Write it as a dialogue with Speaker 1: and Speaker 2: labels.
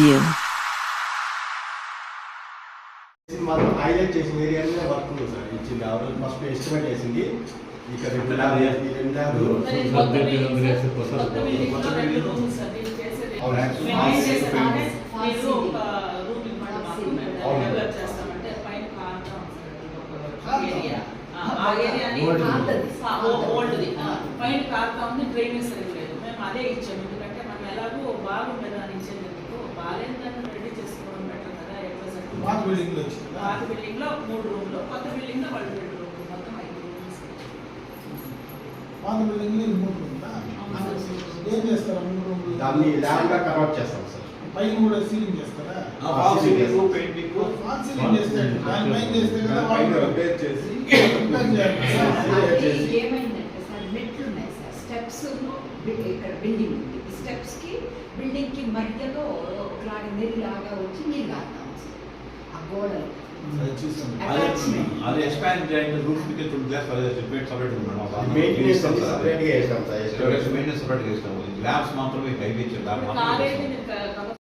Speaker 1: view. Highlight చేసిన ఏరియాలో work ఉంది సార్. ఇచ్చింది ఆ రోజు ఫస్ట్ ఎస్టిమేట్ వేసింది ఇక రెండు
Speaker 2: ఓల్డ్ది. పైన కాకుండా డ్రైనేజ్ సరిగ్గా లేదు. మేము అదే ఇచ్చాము. ఎందుకంటే మనం ఎలాగో బాగుంటుంది
Speaker 3: పాత బిల్డింగ్లో వచ్చింది?
Speaker 2: పాత బిల్డింగ్లో మూడు రూమ్లు. కొత్త బిల్డింగ్లో వాళ్ళు రెండు రూమ్లు మొత్తం ఐదు రూమ్స్.
Speaker 3: పాత బిల్డింగ్లో మూడు
Speaker 2: సార్.
Speaker 3: ఏం చేస్తారు? మూడు రూములు?
Speaker 1: దాన్ని ల్యాబ్గా కన్వర్ట్ చేస్తాం సార్.
Speaker 3: పైన కూడా సీలింగ్ చేస్తారా?
Speaker 1: Fall ceiling.
Speaker 4: Painting.
Speaker 3: Fall ceiling చేస్తే దాని పైన చేస్తే కదా వాళ్ళు
Speaker 4: రిపేర్ చేసి
Speaker 5: ఏమైందంటే సార్ మెట్లు ఉన్నాయి సార్. స్టెప్స్ ఇక్కడ బిల్డింగ్ ఉంది. స్టెప్స్కి బిల్డింగ్కి మధ్యలో ఒకలాగా నీళ్ళు లాగా వచ్చి నీళ్ళు ఆ గోడలు.
Speaker 3: అది చూస్తాం
Speaker 4: అది ఎక్స్పాండ్ చేయండి రూఫ్కి టూ గ్లాస్ సెపరేట్ సెపరేట్ ఉన్నాడు
Speaker 1: మెయింటెనెన్స్ సెపరేట్గా వేస్తాం సార్.
Speaker 4: మెయింటెనెన్స్ సెపరేట్ చేస్తాము ల్యాబ్స్ మాత్రమే